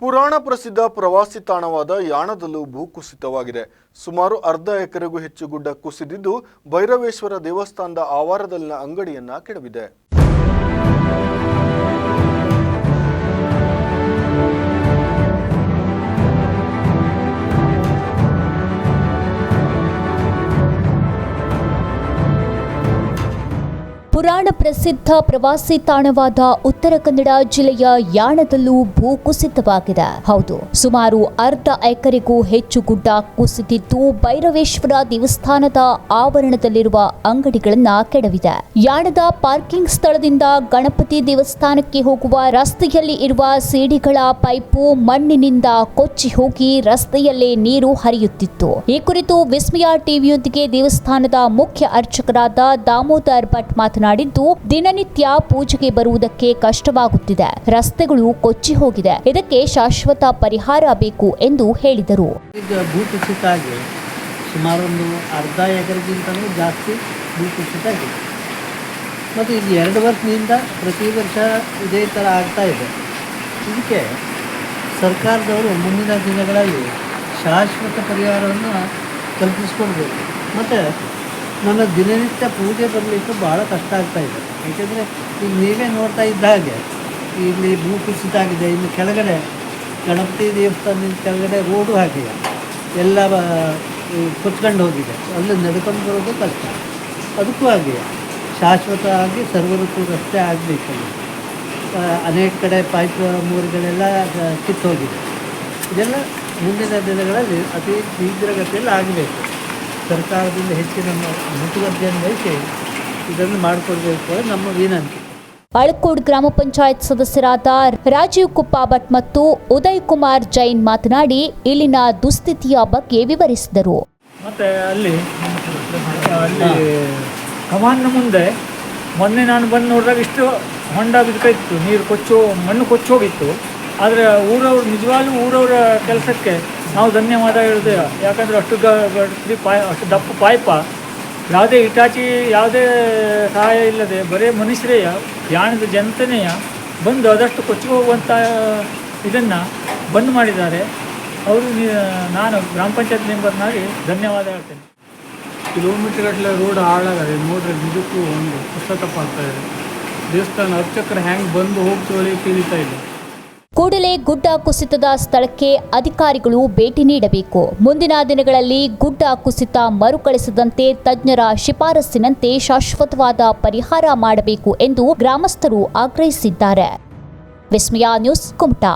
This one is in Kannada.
ಪುರಾಣ ಪ್ರಸಿದ್ಧ ಪ್ರವಾಸಿ ತಾಣವಾದ ಯಾಣದಲ್ಲೂ ಭೂಕುಸಿತವಾಗಿದೆ ಸುಮಾರು ಅರ್ಧ ಎಕರೆಗೂ ಹೆಚ್ಚು ಗುಡ್ಡ ಕುಸಿದಿದ್ದು ಭೈರವೇಶ್ವರ ದೇವಸ್ಥಾನದ ಆವಾರದಲ್ಲಿನ ಅಂಗಡಿಯನ್ನ ಕೆಡವಿದೆ. ಪುರಾಣ ಪ್ರಸಿದ್ಧ ಪ್ರವಾಸಿ ತಾಣವಾದ ಉತ್ತರ ಕನ್ನಡ ಜಿಲ್ಲೆಯ ಯಾಣದಲ್ಲೂ ಭೂಕುಸಿತವಾಗಿದೆ ಹೌದು, ಸುಮಾರು ಅರ್ಧ ಎಕರೆಗೂ ಹೆಚ್ಚು ಗುಡ್ಡ ಕುಸಿದಿದ್ದು ಭೈರವೇಶ್ವರ ದೇವಸ್ಥಾನದ ಆವರಣದಲ್ಲಿರುವ ಅಂಗಡಿಗಳನ್ನ ಕೆಡವಿದೆ. ಯಾಣದ ಪಾರ್ಕಿಂಗ್ ಸ್ಥಳದಿಂದ ಗಣಪತಿ ದೇವಸ್ಥಾನಕ್ಕೆ ಹೋಗುವ ರಸ್ತೆಯಲ್ಲಿ ಇರುವ ಸಿಡಿಗಳ ಪೈಪು ಮಣ್ಣಿನಿಂದ ಕೊಚ್ಚಿ ಹೋಗಿ ರಸ್ತೆಯಲ್ಲೇ ನೀರು ಹರಿಯುತ್ತಿತ್ತು. ಈ ಕುರಿತು ವಿಸ್ಮಯ ಟಿವಿಯೊಂದಿಗೆ ದೇವಸ್ಥಾನದ ಮುಖ್ಯ ಅರ್ಚಕರಾದ ದಾಮೋದರ್ ಭಟ್ ಮಾತನಾಡಿದ್ದು ದಿನನಿತ್ಯ ಪೂಜೆಗೆ ಬರುವುದಕ್ಕೆ ಕಷ್ಟವಾಗುತ್ತಿದೆ. ರಸ್ತೆಗಳು ಕೊಚ್ಚಿ ಹೋಗಿದೆ. ಇದಕ್ಕೆ ಶಾಶ್ವತ ಪರಿಹಾರ ಬೇಕು ಎಂದು ಹೇಳಿದರು. ಈಗ ಭೂಕುಸಿತ ಆಗಿ ಸುಮಾರು ಒಂದು ಅರ್ಧ ಎಕರೆಗಿಂತಲೂ ಜಾಸ್ತಿ ಭೂಕುಸಿತ ಆಗಿದೆ. ಮತ್ತು ಇದು ಎರಡು ವರ್ಷದಿಂದ ಪ್ರತಿ ವರ್ಷ ಇದೇ ಥರ ಆಗ್ತಾ ಇದೆ. ಇದಕ್ಕೆ ಸರ್ಕಾರದವರು ಮುಂದಿನ ದಿನಗಳಲ್ಲಿ ಶಾಶ್ವತ ಪರಿಹಾರವನ್ನು ಕಲ್ಪಿಸ್ಕೊಡ್ಬೇಕು. ಮತ್ತು ನನ್ನ ದಿನನಿತ್ಯ ಪೂಜೆ ಬರಲಿಕ್ಕೆ ಭಾಳ ಕಷ್ಟ ಆಗ್ತಾ ಇದೆ. ಏಕೆಂದರೆ ಈಗ ನೀವೇ ನೋಡ್ತಾ ಇದ್ದ ಹಾಗೆ, ಇಲ್ಲಿ ಭೂ ಕುಸಿತ ಆಗಿದೆ, ಇನ್ನು ಕೆಳಗಡೆ ಗಣಪತಿ ದೇವಸ್ಥಾನದ ಕೆಳಗಡೆ ರೋಡು ಹಾಕಿದೆ ಎಲ್ಲ ಕೊಚ್ಕೊಂಡು ಹೋಗಿದೆ. ಅಲ್ಲಿ ನಡ್ಕೊಂಡು ಬರೋದು ಕಷ್ಟ. ಅದಕ್ಕೂ ಹಾಗೆ ಶಾಶ್ವತ ಆಗಿ ಸರ್ವಋತು ರಸ್ತೆ ಆಗಬೇಕು. ಅನೇಕ ಕಡೆ ಪೈಪ್ ಮೂರುಗಳೆಲ್ಲ ಕಿತ್ತು ಕಿತ್ತೋಗಿದೆ. ಇದೆಲ್ಲ ಮುಂದಿನ ದಿನಗಳಲ್ಲಿ ಅತಿ ಶೀಘ್ರಗತಿಯಲ್ಲಿ ಆಗಬೇಕು. ಸರ್ಕಾರದಿಂದ ಹೆಚ್ಚಿನ ಮುತುವರ್ಜಿಯನ್ನು ವಹಿಸಿ ಇದನ್ನು ಮಾಡಿಕೊಡ್ಬೇಕು ನಮ್ಮ ವಿನಂತಿ. ಅಳಕೋಡ್ ಗ್ರಾಮ ಪಂಚಾಯತ್ ಸದಸ್ಯರಾದ ರಾಜೀವ್ ಕುಪ್ಪಾಭಟ್ ಮತ್ತು ಉದಯ್ ಕುಮಾರ್ ಜೈನ್ ಮಾತನಾಡಿ ಇಲ್ಲಿನ ದುಸ್ಥಿತಿಯ ಬಗ್ಗೆ ವಿವರಿಸಿದರು. ಮತ್ತೆ ಅಲ್ಲಿ ಅಲ್ಲಿ ಕಮಾನ್ನ ಮುಂದೆ ಮೊನ್ನೆ ನಾನು ಬಂದು ನೋಡಿದಾಗ ಇಷ್ಟು ಹೊಂಡ ಬಿದ್ದಿತ್ತು ನೀರು ಕೊಚ್ಚೋ ಮಣ್ಣು ಕೊಚ್ಚೋಗಿತ್ತು. ಆದರೆ ಊರವ್ರು, ನಿಜವಾಗ್ಲೂ ಊರವರ ಕೆಲಸಕ್ಕೆ ನಾವು ಧನ್ಯವಾದ ಹೇಳಿದೆ. ಯಾಕಂದರೆ ಅಷ್ಟು ಗ ಗಟ್ಟಿ ಪಾಯ್, ಅಷ್ಟು ದಪ್ಪ ಪಾಯ್ಪ. ಯಾವುದೇ ಇಟಾಚಿ ಯಾವುದೇ ಸಹಾಯ ಇಲ್ಲದೆ, ಬರೇ ಮನುಷ್ಯರೇ ಯಾಣದ ಜನತನೆಯ ಬಂದು ಅದಷ್ಟು ಕೊಚ್ಚಿ ಹೋಗುವಂಥ ಇದನ್ನು ಬಂದ್ ಮಾಡಿದ್ದಾರೆ. ಅವರು ನಾನು ಗ್ರಾಮ ಪಂಚಾಯತ್ ಮೆಂಬರ್ನಾಗಿ ಧನ್ಯವಾದ ಹೇಳ್ತೇನೆ. ಕಿಲೋಮೀಟರ್ ಗಟ್ಟಲೆ ರೋಡ್ ಹಾಳಾಗದೆ ನೋಡ್ರಿ ನಿಜಕ್ಕೂ ಒಂದು ಪುಸ್ತಕ ಆಗ್ತಾ ಇದೆ. ದೇವಸ್ಥಾನ ಅರ್ಚಕರು ಹ್ಯಾಂಗೆ ಬಂದು ಹೋಗ್ತೀವಿ ತಿಳಿತಾ ಇಲ್ಲ. ಕೂಡಲೇ ಗುಡ್ಡ ಕುಸಿತದ ಸ್ಥಳಕ್ಕೆ ಅಧಿಕಾರಿಗಳು ಭೇಟಿ ನೀಡಬೇಕು. ಮುಂದಿನ ದಿನಗಳಲ್ಲಿ ಗುಡ್ಡ ಕುಸಿತ ಮರುಕಳಿಸದಂತೆ ತಜ್ಞರ ಶಿಫಾರಸ್ಸಿನಂತೆ ಶಾಶ್ವತವಾದ ಪರಿಹಾರ ಮಾಡಬೇಕು ಎಂದು ಗ್ರಾಮಸ್ಥರು ಆಗ್ರಹಿಸಿದ್ದಾರೆ. ವಿಸ್ಮಯ ನ್ಯೂಸ್ ಕುಮಟಾ.